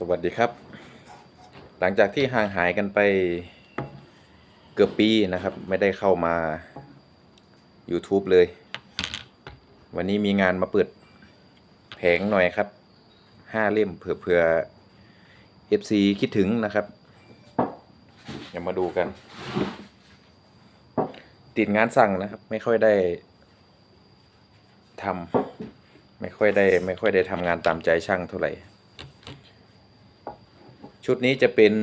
สวัสดีครับ หลังจากที่ห่างหายกันไปเกือบปีนะครับ ไม่ได้เข้ามา YouTube เลย วันนี้มีงานมาเปิดแผงหน่อยครับห้าเล่มเผื่อเผื่อ FC คิดถึงนะครับเดี๋ยวมาดูกัน ติดงานสั่งนะครับ ไม่ค่อยได้ทำไม่ค่อยได้ ไม่ค่อยได้ทำงานตามใจช่างเท่าไหร่ ชุดนี้จะเป็น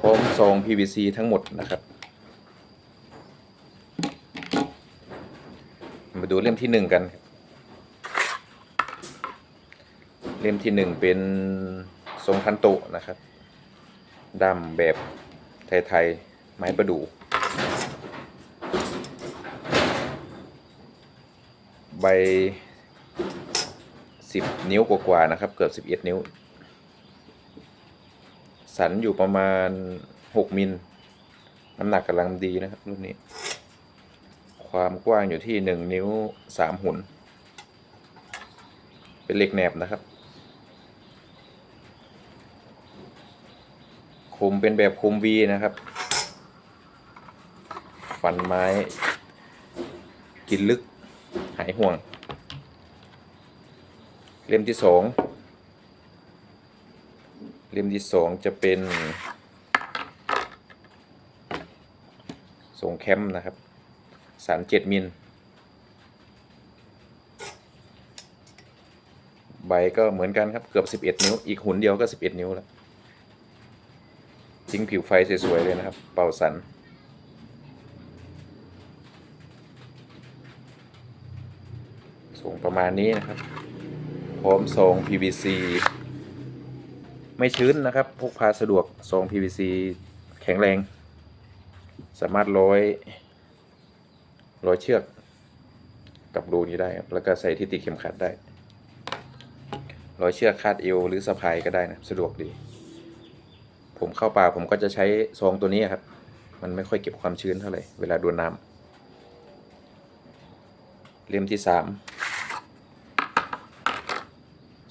พร้อมซอง PVC ทั้งหมดนะครับ มาดูเล่มที่หนึ่งกัน เล่มที่หนึ่งเป็นทรงคันโตะนะครับดำแบบไทยๆไม้ประดู่ใบ สิบนิ้วกว่าๆนะครับ เกือบสิบเอ็ดนิ้ว สันอยู่ประมาณหกมิล น้ำหนักกำลังดีนะครับรุ่นนี้ ความกว้างอยู่ที่หนึ่งนิ้วสามหุนเป็นเหล็กแหนบนะครับ คมเป็นแบบคมวีนะครับ ฟันไม้ กินลึกหายห่วง เล่มที่สองเล่มที่สองจะเป็นทรงแคมป์นะครับสารเจ็ดมิลใบก็เหมือนกันครับเกือบ 11 นิ้ว อีกหุ่นเดียวก็ 11 นิ้วแล้วทิ้งผิวไฟสวยๆเลยนะครับ เป่าสัน ส่งประมาณนี้นะครับ พร้อมซอง PVC ไม่ชื้นนะครับพกพาสะดวกซอง PVC แข็งแรง สามารถร้อยร้อยเชือกกับรูนี้ได้ครับแล้วก็ใส่ที่ติดเข็มขัดได้ร้อยเชือกคาดเอวหรือสะพายก็ได้นะสะดวกดี ผมเข้าป่าผมก็จะใช้ซองตัวนี้ครับ มันไม่ค่อยเก็บความชื้นเท่าไหร่เวลาโดนน้ำเล่มที่สาม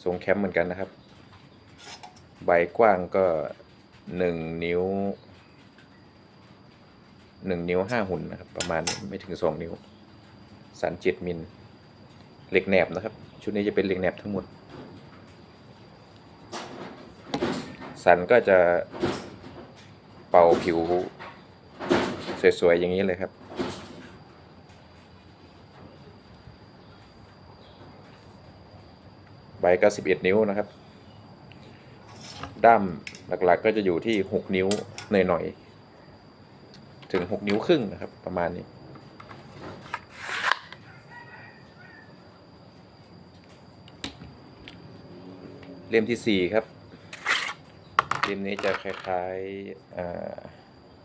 ทรงแคมป์เหมือนกันนะครับ ใบกว้างก็หนึ่งนิ้วหนึ่งนิ้วห้าหุ่นนะครับ ประมาณไม่ถึงสองนิ้ว สันเจ็ดมิลเหล็กแหนบนะครับ ชุดนี้จะเป็นเหล็กแหนบทั้งหมด สันก็จะเป่าผิว สวย ๆ อย่างนี้เลยครับ ใบก็ 11 นิ้วนะครับ ด้ามหลักๆก็จะอยู่ที่ 6 นิ้วหน่อยๆ ถึง 6 นิ้วครึ่งนะครับ ประมาณนี้เล่มที่ 4 ครับ เล่มนี้จะคล้ายๆเอ่อ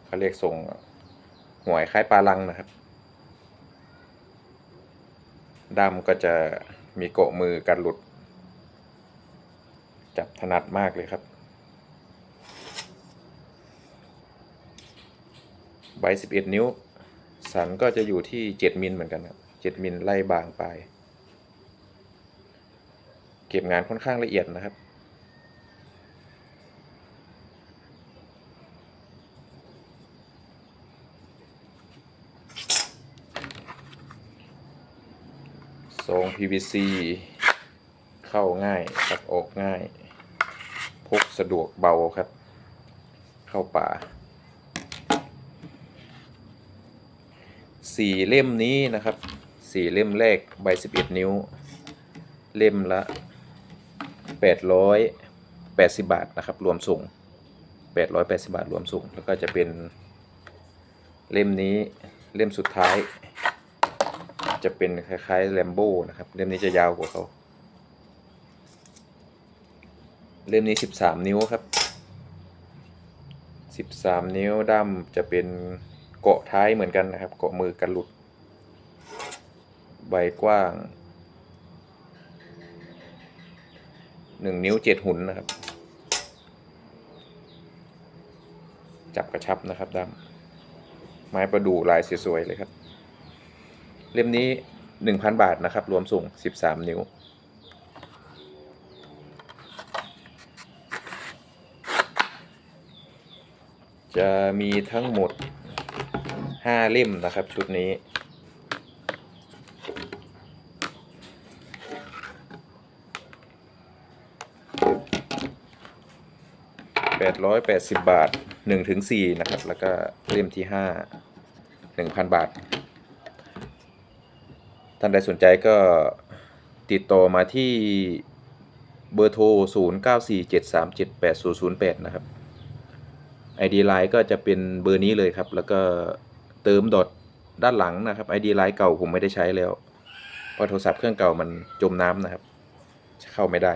เขาเรียกทรงหวยคล้ายปลาลังนะครับด้ามก็จะมีเกาะมือกันหลุด จับถนัดมากเลยครับ ใบสิบเอ็ดนิ้ว สันก็จะอยู่ที่เจ็ดมิลเหมือนกันครับเจ็ดมิลไล่บางไป เก็บงานค่อนข้างละเอียดนะครับทรง PVC เข้าง่ายตัดออกง่าย พกสะดวกเบาครับ เข้าป่าสี่เล่มนี้นะครับสี่เล่มแรกใบสิบเอ็ดนิ้ว เล่มละแปดร้อยแปดสิบาทนะครับ รวมส่งแปดร้อยแปดสิบาทรวมส่ง แล้วก็จะเป็นเล่มนี้เล่มสุดท้าย จะเป็นคล้ายๆแลมโบ้นะครับ เล่มนี้จะยาวกว่าเขา เล่มนี้สิบสามนิ้วครับสิบสามนิ้วด้ามจะเป็นเกาะท้ายเหมือนกันนะครับเกาะมือกันหลุด ใบกว้างหนึ่งนิ้วเจ็ดหุ่นนะครับ จับกระชับนะครับด้ามไม้ประดู่ลายสวยๆเลยครับ เล่มนี้หนึ่งพันบาทนะครับ รวมส่งสิบสามนิ้ว จะมีทั้งหมดห้าเล่มนะครับชุดนี้ แปดร้อยแปดสิบบาทหนึ่งถึงสี่นะครับ แล้วก็เล่มที่ห้าหนึ่งพันบาท ท่านใดสนใจก็ติดต่อมาที่เบอร์โทร 0 9 4 7 3 7 8 0 0 8 นะครับ ID Line ก็จะเป็นเบอร์นี้เลยครับ แล้วก็เติมดอทด้านหลังนะครับ ID Line เก่าผมไม่ได้ใช้แล้ว เพราะโทรศัพท์เครื่องเก่ามันจมน้ำนะครับ เข้าไม่ได้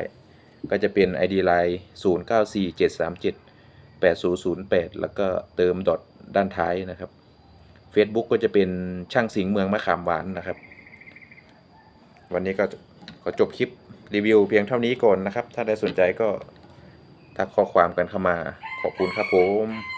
ก็จะเป็น ID Line 0 9 4 7 3 7 8 0 0 8 แล้วก็เติมดอทด้านท้ายนะครับ Facebook ก็จะเป็นช่างสิงห์เมืองมะขามหวานนะครับ วันนี้ก็ขอจบคลิปรีวิวเพียงเท่านี้ก่อนนะครับ ถ้าได้สนใจก็ทักข้อความกันเข้ามา ขอบคุณครับผม